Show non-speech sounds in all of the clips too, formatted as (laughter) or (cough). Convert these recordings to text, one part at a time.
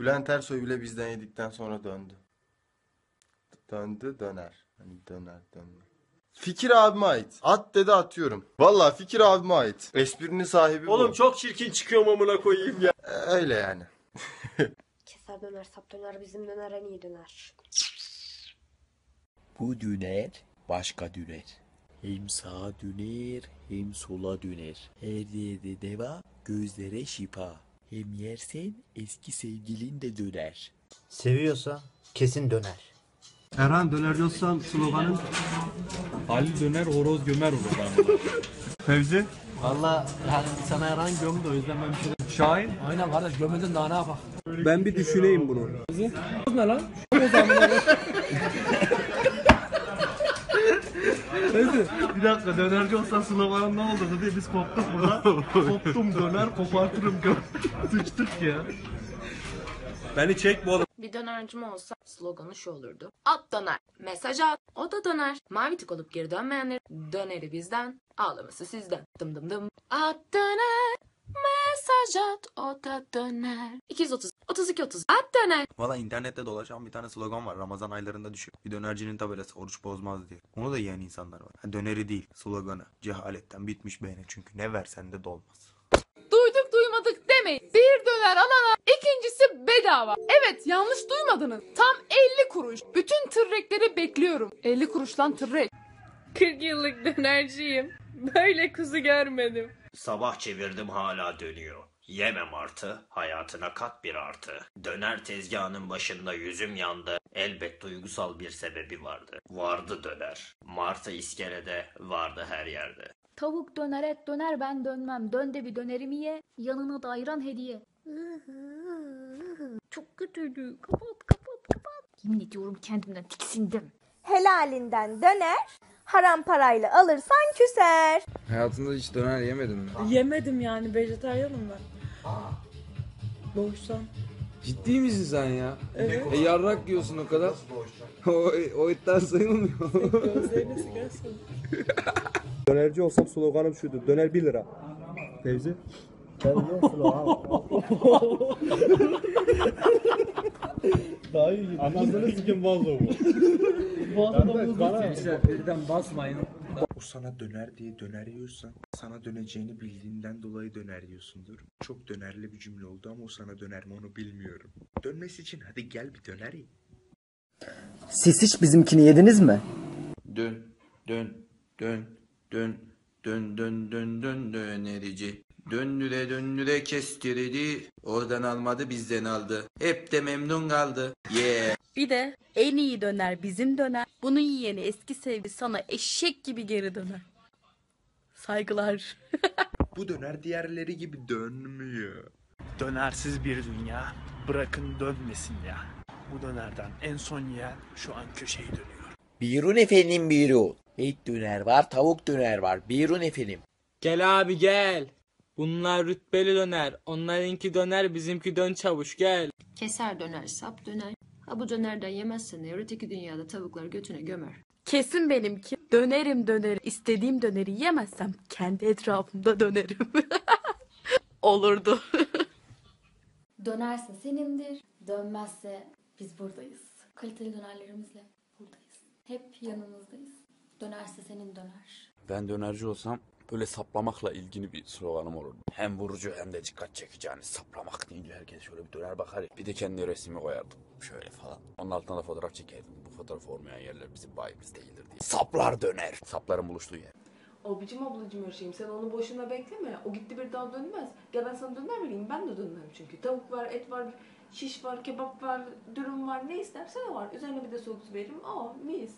Bülent Ersoy bile bizden yedikten sonra döndü. Döndü döner. Hani döner döner. Fikir abime ait. At dedi atıyorum. Valla Fikir abime ait. Esprinin sahibi bu. Oğlum çok çirkin çıkıyor amına koyayım ya. Ee, Öyle yani. (laughs) Keser döner, sap döner, bizim döner en iyi döner. Bu döner başka döner. Hem sağa döner hem sola döner. Her yerde deva gözlere şifa. Hem yersen eski sevgilin de döner. Seviyorsa kesin döner. Erhan dönerci olsam sloganın Halil döner horoz gömer olur bana. (laughs) Fevzi, Valla yani sana yaran gömdü o yüzden ben bir şey Şahin. Aynen kardeş gömedin daha ne yapak? Ben bir düşüneyim bunu. Ne lan? (laughs) Bir dakika dönerci olsam sloganın ne oldu diye biz koptuk burada. Koptum döner kopartırım gö. (laughs) Sıçtık ya. Beni çek bu oğlum. Bir dönercim olsa sloganı şu olurdu. At döner. Mesaj at. O da döner. Mavi tık olup geri dönmeyenler döneri bizden. Ağlaması sizden. Dım dım dım. At döner. Mesaj at. O da döner. 230. 32 30. At döner. Valla internette dolaşan bir tane slogan var. Ramazan aylarında düşüyor. Bir dönercinin tabelası oruç bozmaz diye. Onu da yiyen insanlar var. Ha, döneri değil sloganı. Cehaletten bitmiş beğeni çünkü ne versen de dolmaz. Duyduk duymadık demeyin. Bir döner alana ikincisi bedava. Evet yanlış duymadınız. Tam 50 kuruş. Bütün tırrekleri bekliyorum. 50 kuruş lan tırrek. 40 yıllık dönerciyim. Böyle kuzu görmedim. Sabah çevirdim hala dönüyor. Yemem artı, hayatına kat bir artı. Döner tezgahının başında yüzüm yandı. Elbet duygusal bir sebebi vardı. Vardı döner. Martı iskelede, vardı her yerde. Tavuk döner, et döner ben dönmem. Dön de bir dönerimi ye, yanına da ayran hediye. (laughs) Çok kötüydü. Kapat, kapat, kapat. Yemin ediyorum kendimden tiksindim. Helalinden döner, haram parayla alırsan küser. Hayatında hiç döner yemedin mi? Yemedim yani vejetaryenim ben. Doğuştan. Ciddi misin sen ya? Evet. E yarrak yiyorsun o kadar. (laughs) o, o etten sayılmıyor. (laughs) Gözlerine. (laughs) Dönerci olsam sloganım şuydu. Döner 1 lira. Fevzi. Daha iyi. Anasını sikim vazo bu. Birden basmayın. O sana döner diye döner yiyorsan sana döneceğini bildiğinden dolayı döner yiyorsundur. Çok dönerli bir cümle oldu ama o sana döner mi onu bilmiyorum. Dönmesi için hadi gel bir döner ye. Siz hiç bizimkini yediniz mi? Dön, dön, dön, dön, dön, dön, dön, dön, dönerici. Döndü de döndü de kestirdi. Oradan almadı bizden aldı. Hep de memnun kaldı. Yeah. Bir de en iyi döner bizim döner. Bunu yiyeni eski sevgi sana eşek gibi geri döner. Saygılar. (laughs) Bu döner diğerleri gibi dönmüyor. Dönersiz bir dünya. Bırakın dönmesin ya. Bu dönerden en son yiyen şu an köşeyi dönüyor. Birun efendim birun. Et döner var tavuk döner var. Birun efendim. gel abi gel. Bunlar rütbeli döner. Onlarınki döner bizimki dön çavuş gel. Keser döner, sap döner. Ha bu dönerden yemezsen eğer öteki dünyada tavuklar götüne gömer. Kesin benimki. Dönerim döner. istediğim döneri yemezsem kendi etrafımda dönerim. (laughs) Olurdu. (laughs) Dönerse senindir, dönmezse biz buradayız. Kaliteli dönerlerimizle buradayız. Hep yanınızdayız. Dönerse senin döner. Ben dönerci olsam böyle saplamakla ilgili bir sloganım olurdu. Hem vurucu hem de dikkat çekici. Yani saplamak deyince herkes şöyle bir döner bakar. ya. Bir de kendi resmimi koyardım. Şöyle falan. Onun altına da fotoğraf çekerdim. Bu fotoğrafı olmayan yerler bizim bayimiz değildir diye. Saplar döner. Sapların buluştuğu yer. Abicim ablacım her şeyim sen onu boşuna bekleme. O gitti bir daha dönmez. Gel ben sana döner vereyim. Ben de dönmem çünkü. Tavuk var, et var, şiş var, kebap var, dürüm var. Ne istersen var. Üzerine bir de soğuk su veririm. Aa mis.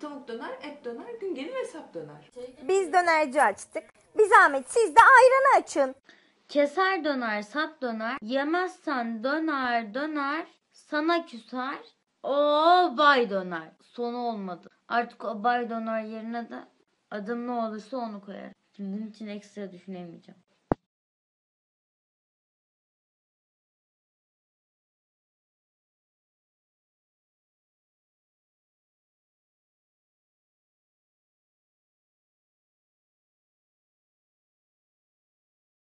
Tavuk döner, et döner, gün gelir hesap döner. Biz dönerci açtık. Bir zahmet siz de ayranı açın. Keser döner, sap döner. Yemezsen döner, döner. Sana küser. O bay döner. Sonu olmadı. Artık o bay döner yerine de adım ne olursa onu koyar. Şimdi bunun için ekstra düşünemeyeceğim.